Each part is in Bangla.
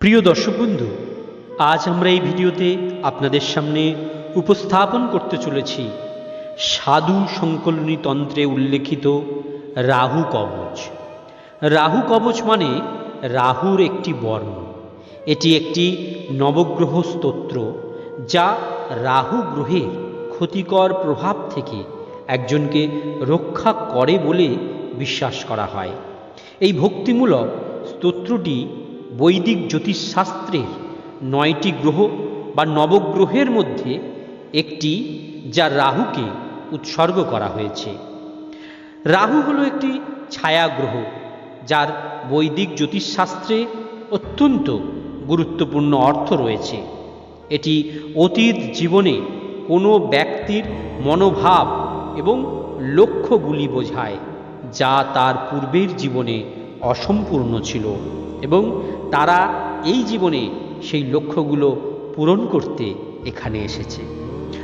প্রিয় দর্শক বন্ধু, আজ আমরা এই ভিডিওতে আপনাদের সামনে উপস্থাপন করতে চলেছি সাধু সংকলনী তন্ত্রে উল্লেখিত রাহু কবচ। রাহু কবচ মানে রাহুর একটি বর্ণ। এটি একটি নবগ্রহ স্তোত্র যা রাহু গ্রহের ক্ষতিকর প্রভাব থেকে একজনকে রক্ষা করে বলে বিশ্বাস করা হয়। এই ভক্তিমূলক স্তোত্রটি বৈদিক জ্যোতিষশাস্ত্রের নয়টি গ্রহ বা নবগ্রহের মধ্যে একটি যা রাহুকে উৎসর্গ করা হয়েছে। রাহু হলো একটি ছায়া গ্রহ যার বৈদিক জ্যোতিষশাস্ত্রে অত্যন্ত গুরুত্বপূর্ণ অর্থ রয়েছে। এটি অতীত জীবনে কোনো ব্যক্তির মনোভাব এবং লক্ষ্যগুলি বোঝায়, যা তার পূর্বের জীবনে অসম্পূর্ণ ছিল। এবং তারা এই জীবনে সেই লক্ষ্যগুলো পূরণ করতে এখানে এসেছে।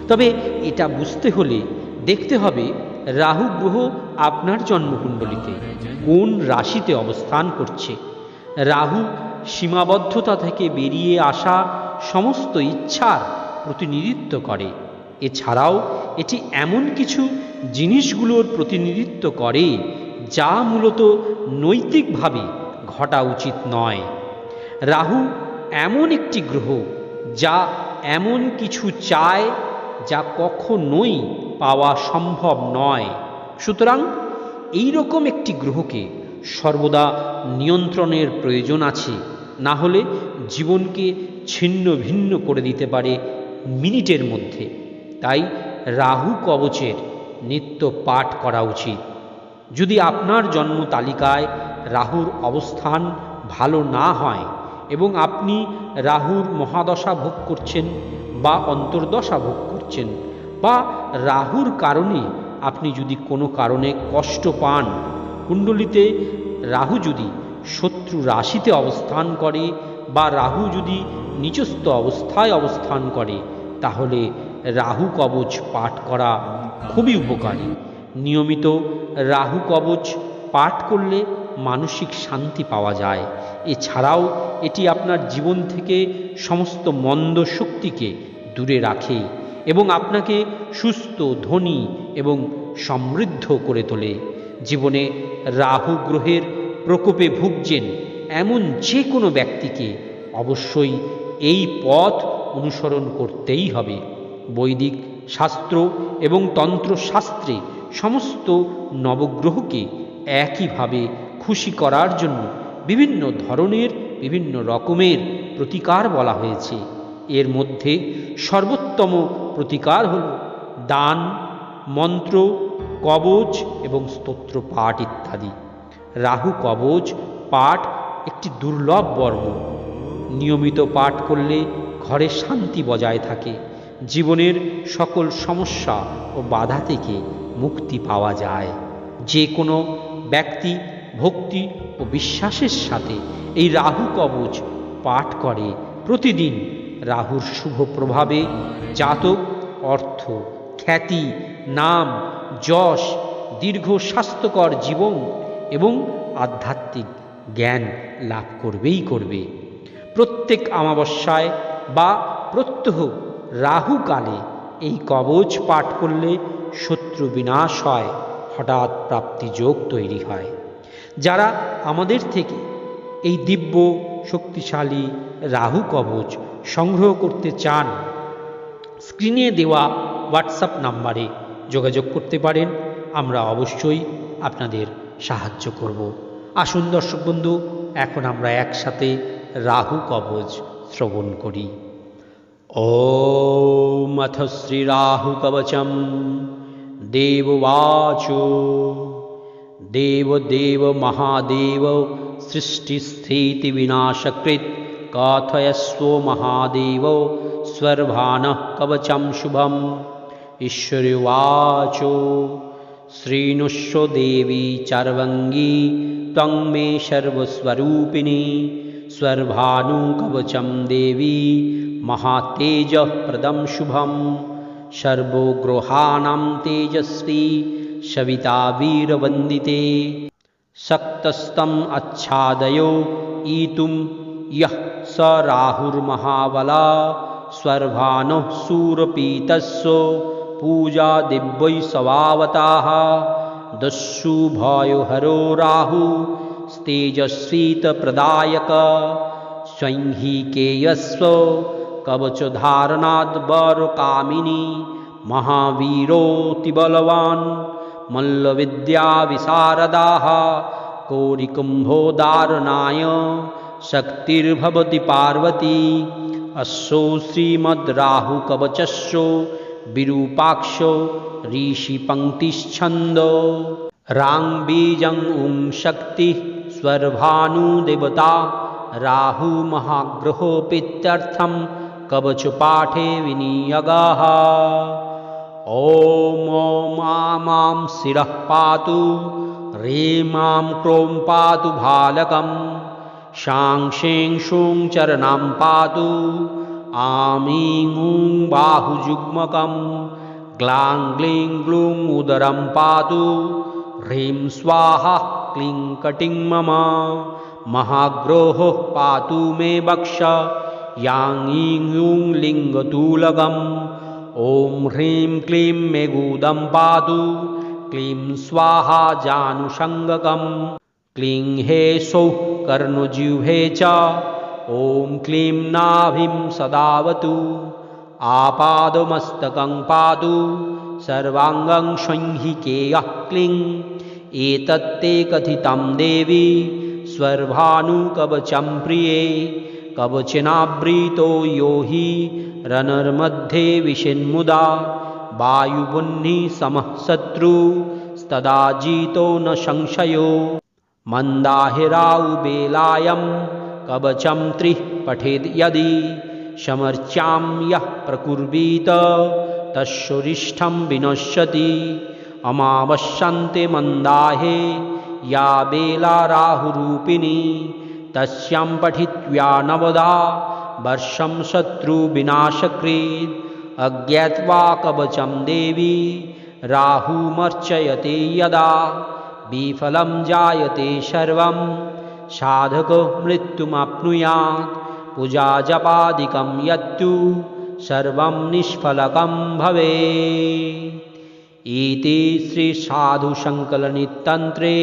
তবে এটা বুঝতে হলে দেখতে হবে রাহু গ্রহ আপনার জন্মকুণ্ডলিতে কোন রাশিতে অবস্থান করছে। রাহু সীমাবদ্ধতা থেকে বেরিয়ে আসা সমস্ত ইচ্ছার প্রতিনিধিত্ব করে। এছাড়াও এটি এমন কিছু জিনিসগুলোর প্রতিনিধিত্ব করে যা মূলত নৈতিকভাবে ঘটা উচিত নয়। রাহু এমন একটি গ্রহ যা এমন কিছু চায় যা কখনোই পাওয়া সম্ভব নয়। সুতরাং এই রকম একটি গ্রহকে সর্বদা নিয়ন্ত্রণের প্রয়োজন আছে। না হলে জীবনকে ছিন্ন ভিন্ন করে দিতে পারে মিনিটের মধ্যে। তাই রাহু কবচের নিত্য পাঠ করা উচিত। যদি আপনার জন্ম তালিকায় রাহুর অবস্থান ভালো না হয় এবং আপনি রাহুর মহাদশা ভোগ করছেন বা অন্তর্দশা ভোগ করছেন বা রাহুর কারণে আপনি যদি কোনো কারণে কষ্ট পান, কুণ্ডলিতে রাহু যদি শত্রু রাশিতে অবস্থান করে বা রাহু যদি নিচস্থ অবস্থায় অবস্থান করে, তাহলে রাহু কবচ পাঠ করা খুবই উপকারী। নিয়মিত রাহু কবচ পাঠ করলে মানসিক শান্তি পাওয়া যায়। এছাড়াও এটি আপনার জীবন থেকে সমস্ত মন্দ শক্তিকে দূরে রাখে এবং আপনাকে সুস্থ, ধনী এবং সমৃদ্ধ করে তোলে। জীবনে রাহু গ্রহের প্রকোপে ভুগছেন এমন যে কোনো ব্যক্তিকে অবশ্যই এই পথ অনুসরণ করতেই হবে। বৈদিক শাস্ত্র এবং তন্ত্রশাস্ত্রে সমস্ত নবগ্রহকে একইভাবে খুশি করার জন্য বিভিন্ন ধরনের, বিভিন্ন রকমের প্রতিকার বলা হয়েছে। এর মধ্যে সর্বোত্তম প্রতিকার হল দান, মন্ত্র, কবচ এবং স্তোত্র পাঠ ইত্যাদি। রাহু কবচ পাঠ একটি দুর্লভ বর্ম। নিয়মিত পাঠ করলে ঘরে শান্তি বজায় থাকে। জীবনের সকল সমস্যা ও বাধা থেকে মুক্তি পাওয়া যায়। যে কোনো ব্যক্তি ভক্তি ও বিশ্বাসের সাথে এই রাহু কবচ পাঠ করে। প্রতিদিন রাহুর শুভ প্রভাবে জাতক, অর্থ, খ্যাতি, নাম, যশ, দীর্ঘ স্বাস্থ্যকর জীবন এবং আধ্যাত্মিক জ্ঞান লাভ করবেই করবে। প্রত্যেক অমাবস্যায় বা প্রত্যহ রাহুকালে এই কবচ পাঠ করলে শত্রু বিনাশ হয়, হঠাৎ প্রাপ্তি যোগ তৈরি হয়। যারা আমাদের থেকে এই দিব্য শক্তিশালী রাহু কবচ সংগ্রহ করতে চান স্ক্রিনে দেওয়া হোয়াটসঅ্যাপ নাম্বারে যোগাযোগ করতে পারেন আমরা অবশ্যই আপনাদের সাহায্য করব আসুন দর্শক বন্ধু এখন আমরা একসাথে রাহু কবচ শ্রবণ করি ॐ अथ श्रीराहुकवचं देववाच देवदेव महादेव सृष्टिस्थितिविनाशकृत् कथयस्व महादेव स्वर्भानः कवचं शुभम्। ईश्वर्युवाच श्रीनुष्व देवी चार्वङ्गी त्वं मे सर्वस्वरूपिणी स्वर्भानुकवचं देवी महातेजप्रदं शुभं सर्वगृहाणां तेजस्वी सविता वीरवंदिते सक्तस्तम अच्छादयो ईतुम यह स राहुर्महाबला। स्वर्भानु सूरपीतस्व पूजा दिव्य स्वावता। दस्युभयो हरो राहु तेजस्वीत प्रदायक स्वयं केयस्व कवचधारणाद् वर कामिनी महावीरोति बलवान् मल्लविद्याविशारदाः। कोरिकुम्भोदारणाय शक्तिर्भवति पार्वती। अशो श्रीमद्राहुकवचस्यो विरूपाक्षो ऋषिपङ्क्तिश्छन्दो। राङ्बीजं ॐ शक्तिः स्वर्भानुदेवता। राहुमहाग्रहोऽपित्यर्थं कवचपाठे विनियगः। ॐ ॐ मां शिरः पातु ह्रीं क्रों पातु भालकं शां शें शूं चरणां पातु आमीं ऊं बाहुजुग्मकं ग्लां ग्लीं ग्लूं उदरं पातु ह्रीं स्वाहा क्लीं कटिं मम महाग्रोहः पातु मे वक्ष यां ईं यूं लिङ्गतूलकम् ॐ ह्रीं क्लीं मे गूदं पातु क्लीं स्वाहा जानुषङ्गकं क्लीं हे सौः कर्णजिह्वे च ॐ क्लीं नाभिं सदावतु आपादमस्तकं पातु सर्वाङ्गं संहिकेयः क्लीं एतत्ते कथितं देवी स्वर्भानुकवचं प्रिये कवचनावृतो यो हि रनर्मध्ये विषन्मुदा वायुबुह्नि समः शत्रुस्तदा जितो न संशयो। मन्दाहिराउबेलायं कवचं त्रिः पठेद् यदि समर्च्यां यः प्रकुर्वीत तस्योरिष्ठं विनश्यति। अमावस्यन्ते मन्दाहे या बेला राहुरूपिणी तस्यां पठित्वा नवदा वर्षं शत्रुविनाशकृत् अज्ञात्वा कवचं देवी राहुमर्चयते यदा विफलं जायते सर्वं साधको मृत्युमाप्नुयात्, पूजाजपादिकं यत्तु, सर्वं निष्फलकं भवेत्। इति श्रीसाधुसङ्कलनितन्त्रे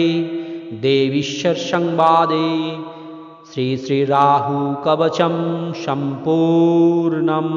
देवीश्वरसंवादे श्री श्री राहू कवचम सम्पूर्णम्